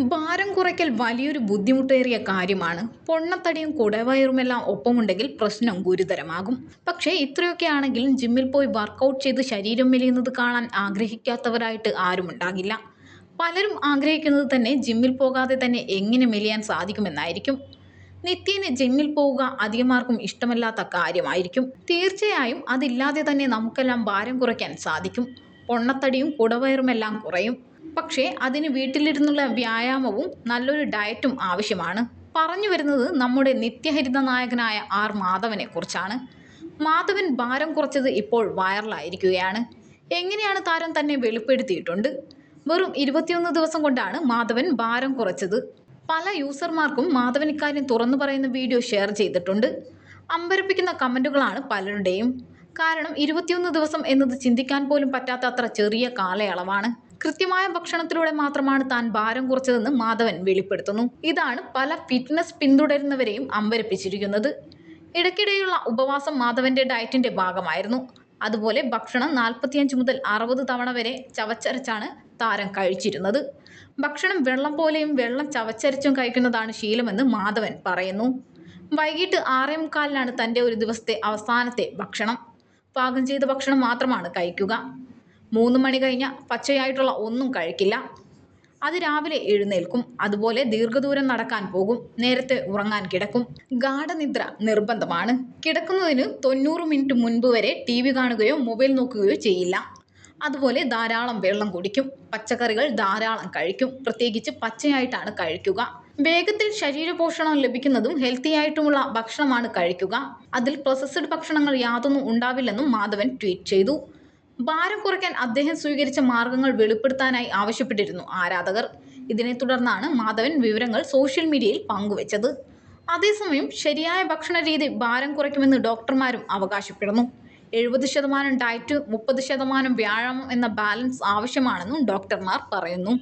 ഭാരം കുറയ്ക്കൽ വലിയൊരു ബുദ്ധിമുട്ടേറിയ കാര്യമാണ്. പൊണ്ണത്തടിയും കുടവയറുമെല്ലാം ഒപ്പമുണ്ടെങ്കിൽ പ്രശ്നം ഗുരുതരമാകും. പക്ഷേ ഇത്രയൊക്കെ ആണെങ്കിലും ജിമ്മിൽ പോയി വർക്കൗട്ട് ചെയ്ത് ശരീരം മെലിയുന്നത് കാണാൻ ആഗ്രഹിക്കാത്തവരായിട്ട് ആരുമുണ്ടാകില്ല പലരും ആഗ്രഹിക്കുന്നത് തന്നെ ജിമ്മിൽ പോകാതെ തന്നെ എങ്ങനെ മെലിയാൻ സാധിക്കുമെന്നായിരിക്കും. നിത്യേന ജിമ്മിൽ പോവുക അധികമാർക്കും ഇഷ്ടമല്ലാത്ത കാര്യമായിരിക്കും. തീർച്ചയായും അതില്ലാതെ തന്നെ നമുക്കെല്ലാം ഭാരം കുറയ്ക്കാൻ സാധിക്കും. പൊണ്ണത്തടിയും കുടവയറുമെല്ലാം കുറയും. പക്ഷേ അതിന് വീട്ടിലിരുന്നുള്ള വ്യായാമവും നല്ലൊരു ഡയറ്റും ആവശ്യമാണ്. പറഞ്ഞു വരുന്നത് നമ്മുടെ നിത്യഹരിത നായകനായ ആർ മാധവനെ കുറിച്ചാണ്. മാധവൻ ഭാരം കുറച്ചത് ഇപ്പോൾ വൈറലായിരിക്കുകയാണ്. എങ്ങനെയാണ് താരം തന്നെ വെളിപ്പെടുത്തിയിട്ടുണ്ട്? വെറും ഇരുപത്തിയൊന്ന് ദിവസം കൊണ്ടാണ് മാധവൻ ഭാരം കുറച്ചത്. പല യൂസർമാർക്കും മാധവൻ ഇക്കാര്യം തുറന്നു പറയുന്ന വീഡിയോ ഷെയർ ചെയ്തിട്ടുണ്ട്. അമ്പരപ്പിക്കുന്ന കമന്റുകളാണ് പലരുടെയും. കാരണം ഇരുപത്തിയൊന്ന് ദിവസം എന്നത് ചിന്തിക്കാൻ പോലും പറ്റാത്ത അത്ര ചെറിയ കാലയളവാണ്. കൃത്യമായ ഭക്ഷണത്തിലൂടെ മാത്രമാണ് താൻ ഭാരം കുറച്ചതെന്ന് മാധവൻ വെളിപ്പെടുത്തുന്നു. ഇതാണ് പല ഫിറ്റ്നസ് പിന്തുടരുന്നവരെയും അമ്പരപ്പിച്ചിരിക്കുന്നത്. ഇടയ്ക്കിടെയുള്ള ഉപവാസം മാധവന്റെ ഡയറ്റിന്റെ ഭാഗമായിരുന്നു. അതുപോലെ ഭക്ഷണം നാൽപ്പത്തിയഞ്ച് മുതൽ അറുപത് തവണ വരെ ചവച്ചരച്ചാണ് താരം കഴിച്ചിരുന്നത്. ഭക്ഷണം വെള്ളം പോലെയും വെള്ളം ചവച്ചരച്ചും കഴിക്കുന്നതാണ് ശീലമെന്ന് മാധവൻ പറയുന്നു. വൈകിട്ട് ആറേ മുക്കാലിനാണ് തന്റെ ഒരു ദിവസത്തെ അവസാനത്തെ ഭക്ഷണം. പാകം ചെയ്ത ഭക്ഷണം മാത്രമാണ് കഴിക്കുക. മൂന്ന് മണി കഴിഞ്ഞാൽ പച്ചയായിട്ടുള്ള ഒന്നും കഴിക്കില്ല. അത് രാവിലെ എഴുന്നേൽക്കും. അതുപോലെ ദീർഘദൂരം നടക്കാൻ പോകും. നേരത്തെ ഉറങ്ങാൻ കിടക്കും. ഗാഠനിദ്ര നിർബന്ധമാണ്. കിടക്കുന്നതിന് തൊണ്ണൂറ് മിനിറ്റ് മുൻപ് വരെ ടി വി കാണുകയോ മൊബൈൽ നോക്കുകയോ ചെയ്യില്ല. അതുപോലെ ധാരാളം വെള്ളം കുടിക്കും. പച്ചക്കറികൾ ധാരാളം കഴിക്കും. പ്രത്യേകിച്ച് പച്ചയായിട്ടാണ് കഴിക്കുക. വേഗത്തിൽ ശരീരപോഷണം ലഭിക്കുന്നതും ഹെൽത്തി ആയിട്ടുമുള്ള ഭക്ഷണമാണ് കഴിക്കുക. അതിൽ പ്രോസസ്ഡ് ഭക്ഷണങ്ങൾ യാതൊന്നും ഉണ്ടാവില്ലെന്നും മാധവൻ ട്വീറ്റ് ചെയ്തു. ഭാരം കുറയ്ക്കാൻ അദ്ദേഹം സ്വീകരിച്ച മാർഗങ്ങൾ വെളിപ്പെടുത്താനായി ആവശ്യപ്പെട്ടിരുന്നു ആരാധകർ. ഇതിനെ തുടർന്നാണ് മാധവൻ വിവരങ്ങൾ സോഷ്യൽ മീഡിയയിൽ പങ്കുവച്ചത്. അതേസമയം ശരിയായ ഭക്ഷണ രീതി ഭാരം കുറയ്ക്കുമെന്ന് ഡോക്ടർമാരും അവകാശപ്പെടുന്നു. എഴുപത് ശതമാനം ഡയറ്റ് മുപ്പത് ശതമാനം വ്യായാമം എന്ന ബാലൻസ് ആവശ്യമാണെന്നും ഡോക്ടർമാർ പറയുന്നു.